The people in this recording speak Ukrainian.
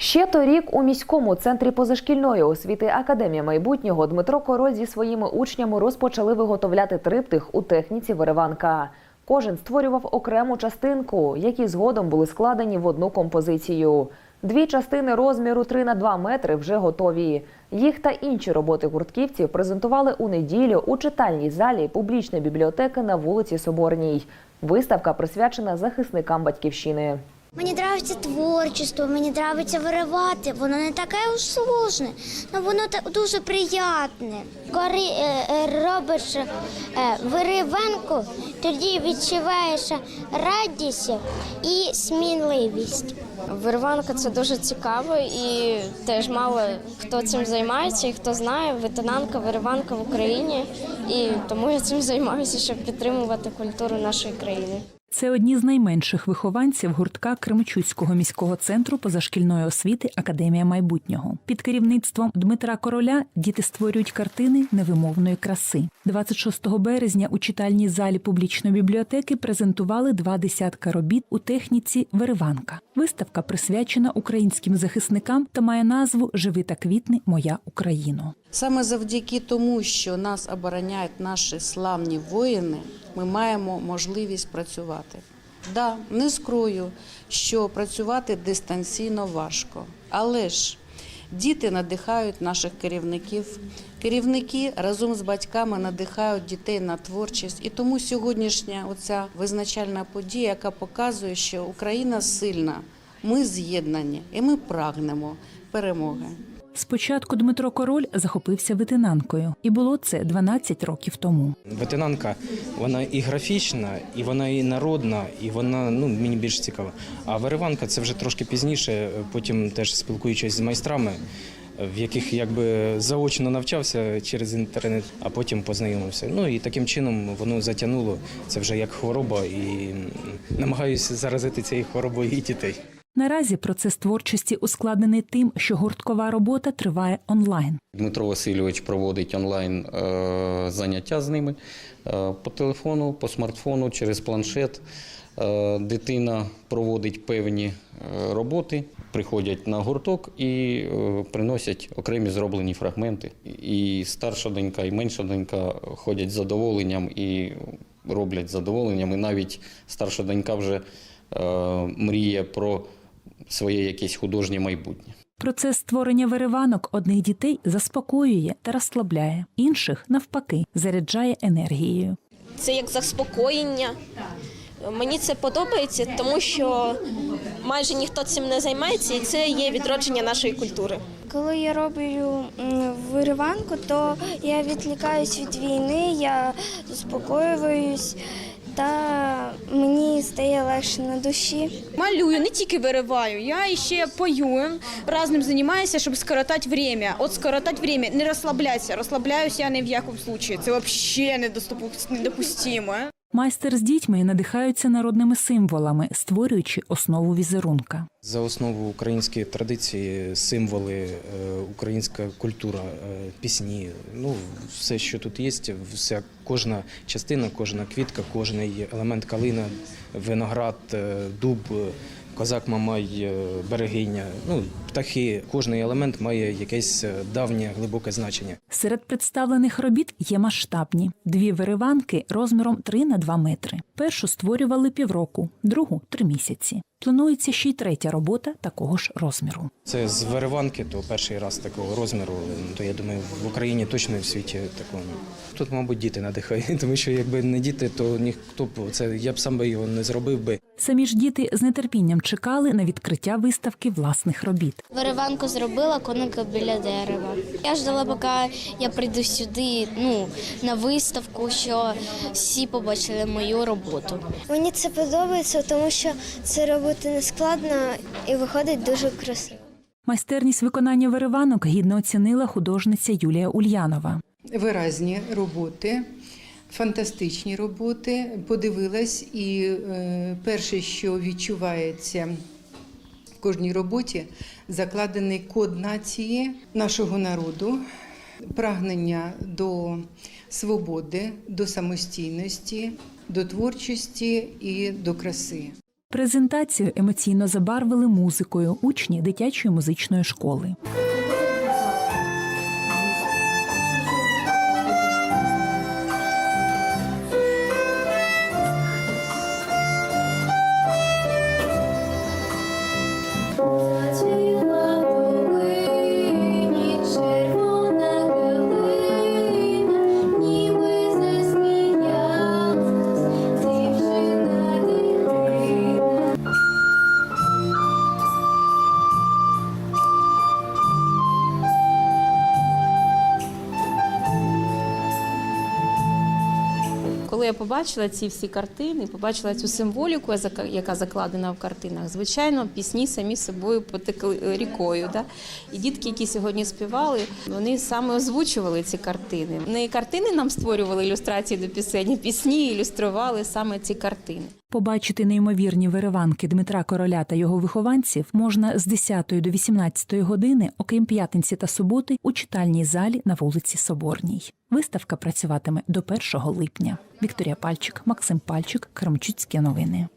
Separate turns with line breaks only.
Ще торік у міському центрі позашкільної освіти Академія майбутнього Дмитро Король зі своїми учнями розпочали виготовляти триптих у техніці вириванка. Кожен створював окрему частинку, які згодом були складені в одну композицію. Дві частини розміру 3 на 2 метри вже готові. Їх та інші роботи гуртківців презентували у неділю у читальній залі публічної бібліотеки на вулиці Соборній. Виставка присвячена захисникам батьківщини.
Мені подобається творчество, мені подобається виривати. Воно не таке уж сложне, але воно дуже приємне. Коли е, е, робиш е, вириванку, тоді відчуваєш радість і сміливість.
Вириванка це дуже цікаво і теж мало хто цим займається і хто знає, ветенанка, вириванка в Україні. І тому я цим займаюся, щоб підтримувати культуру нашої країни.
Це одні з найменших вихованців гуртка Кременчуцького міського центру позашкільної освіти Академія майбутнього. Під керівництвом Дмитра Короля діти створюють картини невимовної краси. 26 березня у читальній залі публічної бібліотеки презентували два десятка робіт у техніці вириванка. Виставка присвячена українським захисникам та має назву Живи та квітни Моя Україно.
Саме завдяки тому, що нас обороняють наші славні воїни, ми маємо можливість працювати. Да, не скрою, що працювати дистанційно важко, але ж діти надихають наших керівників. Керівники разом з батьками надихають дітей на творчість. І тому сьогоднішня оця визначальна подія, яка показує, що Україна сильна, ми з'єднані і ми прагнемо перемоги.
Спочатку Дмитро Король захопився ветенанкою, і було це 12 років тому.
Ветенанка, вона і графічна, і вона і народна, і вона ну мені більш цікава. А вириванка це вже трошки пізніше. Потім теж спілкуючись з майстрами, в яких якби заочно навчався через інтернет, а потім познайомився. Ну і таким чином воно затягнуло. Це вже як хвороба, і намагаюся заразити цією хворобою і дітей.
Наразі процес творчості ускладнений тим, що гурткова робота триває онлайн.
Дмитро Васильович проводить онлайн е, заняття з ними е, по телефону, по смартфону, через планшет. Е, Дитина проводить певні роботи, приходять на гурток і приносять окремі зроблені фрагменти. І старша донька, і менша донька ходять з задоволенням і роблять з задоволенням. І навіть старша донька вже мріє про своє якесь художнє майбутнє.
Процес створення вириванок одних дітей заспокоює та розслабляє, інших навпаки заряджає енергією.
це як заспокоєння. Мені це подобається, тому що майже ніхто цим не займається, і це є відродження нашої культури.
Коли я роблю вириванку, то я відлікаюсь від війни, я заспокоююсь та мені стає легше на душі.
Малюю, не тільки вириваю, я ще пою, разним займаюся, щоб скоротати время. От скоротати время, не розслабляйся, Розслабляюся я ні в якому випадку. Це взагалі недопустимо.
Майстер з дітьми надихаються народними символами, створюючи основу візерунка.
За основу українські традиції, символи, е, українська культура, е, пісні. Ну, все, що тут є, вся кожна частина, кожна квітка, кожен елемент калина, виноград, е, дуб, козак Мамай, е, берегиня. Ну, птахи. Кожен елемент має якесь е, давнє глибоке значення.
Серед представлених робіт є масштабні: дві вириванки розміром 3 на 2 метри. Першу створювали півроку, другу три місяці. Планується ще й третя робота такого ж розміру.
Це з вириванки, то перший раз такого розміру. То я думаю, в Україні точно і в світі такого. Тут, мабуть, діти надихають, тому що якби не діти, то ніхто б це я б сам би його не зробив би.
Самі ж діти з нетерпінням чекали на відкриття виставки власних робіт.
Вириванку зробила коника біля дерева. Я ждала, поки я прийду сюди, ну на виставку, що всі побачили мою роботу.
Мені це подобається, тому що це робити не складно і виходить дуже красиво.
Майстерність виконання вириванок гідно оцінила художниця Юлія Ульянова.
виразні роботи, фантастичні роботи. Подивилась, і е, перше, що відчувається в кожній роботі, закладений код нації нашого народу, прагнення до свободи, до самостійності, до творчості і до краси.
Презентацію емоційно забарвили музикою учні дитячої музичної школи. Thank you.
Коли я побачила ці всі картини, побачила цю символіку, яка- закладена в картинах, звичайно, пісні самі собою потекли рікою. Да? І дітки, які сьогодні співали, вони саме озвучували ці картини. Не картини нам створювали ілюстрації до пісень, пісні ілюстрували саме ці картини.
Побачити неймовірні вириванки Дмитра Короля та його вихованців можна з 10 до 18 години, окрім п'ятниці та суботи, у читальній залі на вулиці Соборній. Виставка працюватиме до 1 липня. Вікторія Пальчик, Максим Пальчик, Кремчуцькі новини.